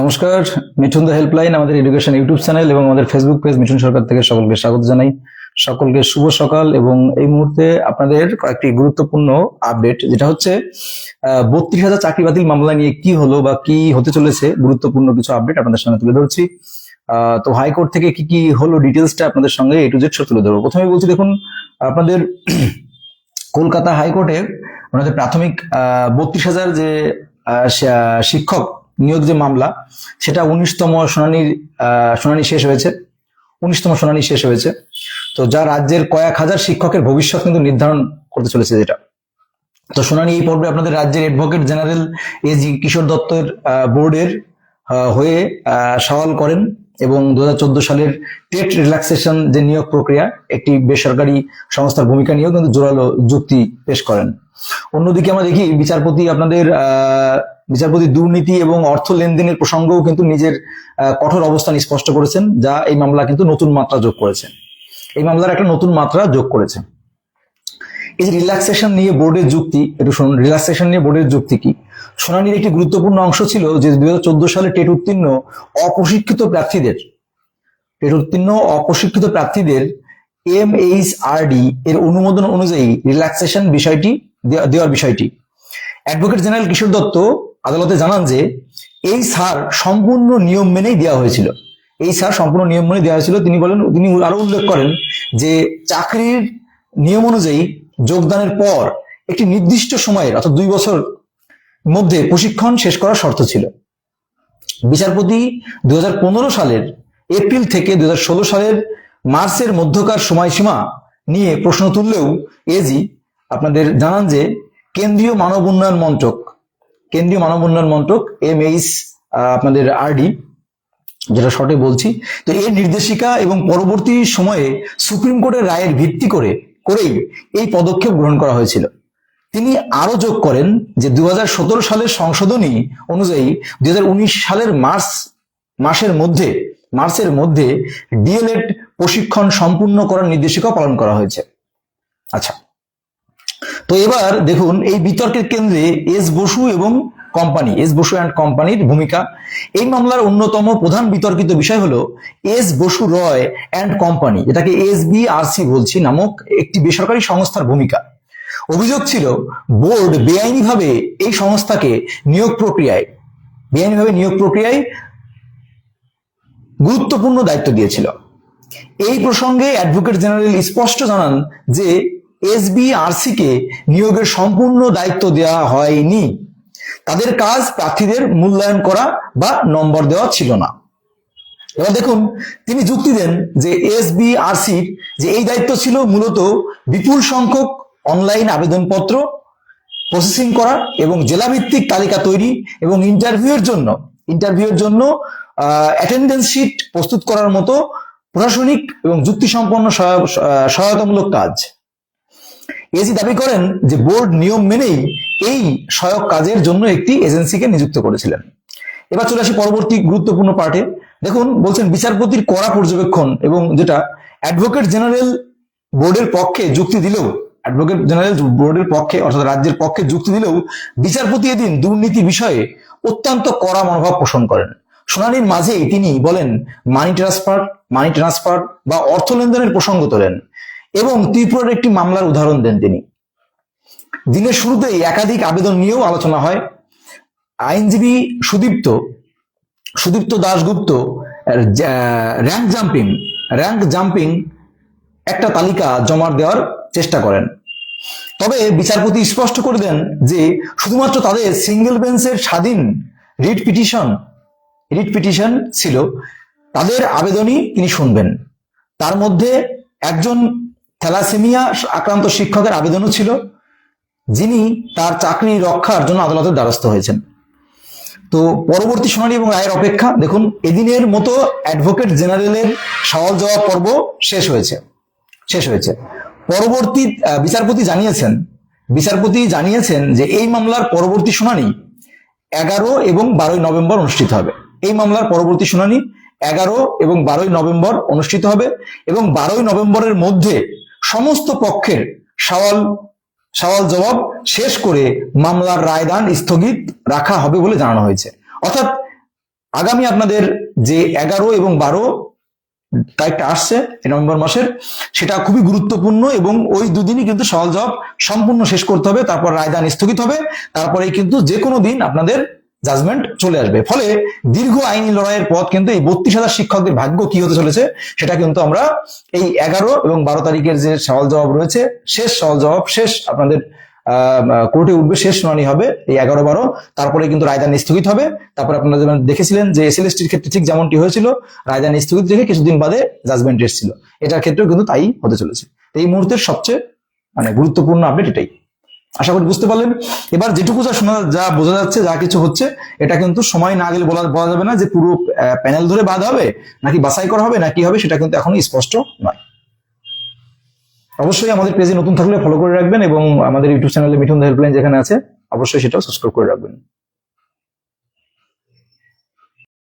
নমস্কার, Mithun the helpline, আমাদের education YouTube channel এবং আমাদের ফেসবুক পেজ মিঠুন সরকার থেকে সকলকে স্বাগত জানাই। সকলকে শুভ সকাল এবং এই মুহূর্তে আপনাদের কয়েকটি গুরুত্বপূর্ণ আপডেট, যেটা হচ্ছে বত্রিশ হাজার চাকরি বাতিল মামলা নিয়ে কি হলো বা কি হতে চলেছে, গুরুত্বপূর্ণ কিছু আপডেট আপনাদের সামনে তুলে ধরছি। তো হাইকোর্ট থেকে কি কি হলো ডিটেলসটা আপনাদের সঙ্গে এ টু জেড তুলে ধরবো। প্রথমে বলছি, দেখুন, আপনাদের কলকাতা হাইকোর্টের ওনাদের প্রাথমিক বত্রিশ হাজার যে শিক্ষক নিয়োগ যে মামলা, সেটা উনিশতম শুনানির শুনানি শেষ হয়েছে। উনিশতম শুনানি শেষ হয়েছে। তো যা রাজ্যের কয়েক হাজার শিক্ষকের ভবিষ্যৎ কিন্তু নির্ধারণ করতে চলেছে যেটা। তো শুনানি এই পর্বে আপনাদের রাজ্যের অ্যাডভোকেট জেনারেল এজি কিশোর দত্তের বোর্ডের হয়ে সওয়াল করেন এবং দু হাজার চোদ্দ সালের টেট রিল্যাক্সেশন যে নিয়োগ প্রক্রিয়া, একটি বেসরকারি সংস্থার ভূমিকা নিয়েও কিন্তু জোরালো যুক্তি পেশ করেন। অন্যদিকে আমরা দেখি বিচারপতি আপনাদের বিচারপতি দুর্নীতি এবং অর্থ লেনদেনের প্রসঙ্গও কিন্তু নিজের কঠোর অবস্থান স্পষ্ট করেছেন, যা এই মামলা কিন্তু নতুন মাত্রা যোগ করেছে। এই মামলার একটা নতুন মাত্রা যোগ করেছে। এই যে রিল্যাক্সেশন নিয়ে বোর্ডের যুক্তি, একটু শুনুন, রিল্যাক্সেশন নিয়ে বোর্ডের যুক্তি কি? শুনানির একটি গুরুত্বপূর্ণ অংশ ছিল যে দু হাজার চোদ্দ সালে টেট উত্তীর্ণ অপ্রশিক্ষিত প্রার্থীদের, টেট উত্তীর্ণ অপ্রশিক্ষিত প্রার্থীদের এম এইচ আর ডি এর অনুমোদন অনুযায়ী রিল্যাক্সেশন বিষয়টি দেওয়ার বিষয়টি। অ্যাডভোকেট জেনারেল কিশোর দত্ত আদালতে জানান যে, এই সার সম্পূর্ণ নিয়ম মেনেই দেওয়া হয়েছিল। এই সার সম্পূর্ণ নিয়ম মেনে দেওয়া হয়েছিল। তিনি বলেন, তিনি আরও উল্লেখ করেন যে, চাকরির নিয়ম অনুযায়ী যোগদানের পর একটি নির্দিষ্ট সময়ের অর্থাৎ দুই বছর মধ্যে প্রশিক্ষণ শেষ করার শর্ত ছিল। বিচারপতি দু হাজার পনেরো সালের এপ্রিল থেকে দু হাজার ষোলো সালের মার্চের মধ্যকার সময়সীমা নিয়ে প্রশ্ন তুললেও এজি আপনাদের জানান যে কেন্দ্রীয় মানব উন্নয়ন মন্ত্রক, কেন্দ্রীয় মানব উন্নয়ন মন্ত্রক এম এইচ আপনাদের আরডি, যেটা শর্টে বলছি, তো এর নির্দেশিকা এবং পরবর্তী সময়ে সুপ্রিম কোর্টের রায়ের ভিত্তি করে, করেই এই পদক্ষেপ গ্রহণ করা হয়েছিল। তিনি আরও যোগ করেন যে দু হাজার সতেরো সালের সংশোধনী অনুযায়ী দুই হাজার উনিশ সালের মার্চ মাসের মধ্যে, মার্চের মধ্যে ডিএলএড প্রশিক্ষণ সম্পূর্ণ করার নির্দেশিকা পালন করা হয়েছে। আচ্ছা তো এবার দেখুন, এই বিতর্কের কেন্দ্রে এস বসু এবং কোম্পানি, এস বসু অ্যান্ড কোম্পানির ভূমিকা। এই মামলার অন্যতম প্রধান বিতর্কিত বিষয় হলো S Basu Roy and company, এটাকে এস বি আর সি বলছি নামক একটি বেসরকারি সংস্থার ভূমিকা। অভিযোগ ছিল, বোর্ড বেআইনিভাবে এই সংস্থাকে নিয়োগ প্রক্রিয়ায়, বেআইনিভাবে নিয়োগ প্রক্রিয়ায় গুরুত্বপূর্ণ দায়িত্ব দিয়েছিল। এই প্রসঙ্গে অ্যাডভোকেট জেনারেল স্পষ্ট জানান যে এসবিআরসি কে নিয়োগের সম্পূর্ণ দায়িত্ব দেওয়া হয়নি। তাদের কাজ প্রার্থীদের মূল্যায়ন করা বা নম্বর দেওয়া ছিল না। এবার দেখুন, তিনি যুক্তি দেন যে এসবিআরসির যে এই দায়িত্ব ছিল মূলত বিপুল সংখ্যক অনলাইন আবেদনপত্র প্রসেসিং করা এবং জেলাভিত্তিক তালিকা তৈরি এবং ইন্টারভিউয়ের জন্য ইন্টারভিউয়ের জন্য অ্যাটেন্ডেন্স শিট প্রস্তুত করার মতো প্রশাসনিক এবং যুক্তিসম্পন্ন সহায়- সহায়তামূলক কাজ। এজি দাবি করেন যে বোর্ড নিয়ম মেনেই এই সহায়ক কাজের জন্য একটি এজেন্সিকে নিযুক্ত করেছিলেন। এবার চলে আসি পরবর্তী গুরুত্বপূর্ণ পার্টে। দেখুন, বলছেন বিচারপতির কড়া পর্যবেক্ষণ এবং যেটা অ্যাডভোকেট জেনারেল বোর্ডের পক্ষে যুক্তি দিলেও, অ্যাডভোকেট জেনারেল বোর্ডের পক্ষে অর্থাৎ রাজ্যের পক্ষে যুক্তি দিলেও বিচারপতি এদিন দুর্নীতি বিষয়ে অত্যন্ত কড়া মনোভাব পোষণ করেন। শুনানির মাঝেই তিনি বলেন, মানি ট্রান্সফার মানি ট্রান্সফার বা অর্থ লেনদেনের প্রসঙ্গ তোলেন। এবং ত্রিপুরার একটি মামলার উদাহরণ দেন তিনি। দিনের শুরুতেই একাধিক আবেদন নিয়েও আলোচনা হয়। আইনজীবী Sudipta Sudipta Dasgupta rank jumping rank jumping একটা তালিকা জমা দেওয়ার চেষ্টা করেন। তবে বিচারপতি স্পষ্ট করে দেন যে, শুধুমাত্র তাদের সিঙ্গেল বেঞ্চের স্বাধীন রিট পিটিশন রিট পিটিশন ছিল, তাদের আবেদনই তিনি শুনবেন। তার মধ্যে একজন থ্যালাসেমিয়া আক্রান্ত শিক্ষকের আবেদনও ছিল, যিনি তার চাকরি রক্ষার জন্য আদালতের দ্বারস্থ হয়েছেন। তো পরবর্তী শুনানি এবং রায়ের অপেক্ষা, দেখুন, এদিনের মতো অ্যাডভোকেট জেনারেলের সওয়াল জবাব পর্ব শেষ হয়েছে শেষ হয়েছে। পরবর্তী বিচারপতি জানিয়েছেন বিচারপতি জানিয়েছেন যে এই মামলার পরবর্তী শুনানি এগারো এবং বারোই নভেম্বর অনুষ্ঠিত হবে। এই মামলার পরবর্তী শুনানি এগারো এবং বারোই নভেম্বর অনুষ্ঠিত হবে এবং বারোই নভেম্বরের মধ্যে সমস্ত পক্ষের সওয়াল সওয়াল জবাব শেষ করে মামলার রায়দান স্থগিত রাখা হবে বলে জানানো হয়েছে। অর্থাৎ আগামী আপনাদের যে এগারো এবং বারো তারিখটা আসছে নভেম্বর মাসের, সেটা খুবই গুরুত্বপূর্ণ এবং ওই দুদিনই কিন্তু সওয়াল জবাব সম্পূর্ণ শেষ করতে হবে, তারপর রায়দান স্থগিত হবে তারপরে কিন্তু যে কোনো দিন আপনাদের জাজমেন্ট চলে আসবে। ফলে দীর্ঘ আইনি লড়াইয়ের পথ কিন্তু এই বত্রিশ হাজার শিক্ষকদের ভাগ্য কি হতে চলেছে, সেটা কিন্তু আমরা এই এগারো এবং বারো তারিখের যে সওয়াল জবাব রয়েছে, শেষ সওয়াল জবাব, শেষ আপনাদের কোর্টে উঠবে, শেষ শুনানি হবে এই এগারো বারো। তারপরে কিন্তু রায়দান স্থগিত হবে। তারপরে আপনারা যেমন দেখেছিলেন যে এসএলএসটির ক্ষেত্রে ঠিক যেমনটি হয়েছিল, রায়দান স্থগিত রেখে কিছুদিন বাদে জাজমেন্ট এসেছিল। এটার ক্ষেত্রেও কিন্তু তাই হতে চলেছে। এই মুহূর্তের সবচেয়ে মানে গুরুত্বপূর্ণ আপডেট এটাই। আশা করি বুঝতে পারলেন। এবার যেটুকু যা শোনা, যা বোঝা যাচ্ছে, যা কিছু হচ্ছে, এটা কিন্তু সময় না গেলে বলা বলা যাবে না যে পুরো প্যানেল ধরে বাদ হবে, নাকি বাছাই করা হবে নাকি হবে, সেটা কিন্তু এখনও স্পষ্ট নয়। অবশ্যই আমাদের পেজে নতুন থাকলে ফলো করে রাখবেন এবং আমাদের ইউটিউব চ্যানেলে মিঠুন হেল্পলাইন যেখানে আছে, অবশ্যই সেটাও সাবস্ক্রাইব করে রাখবেন।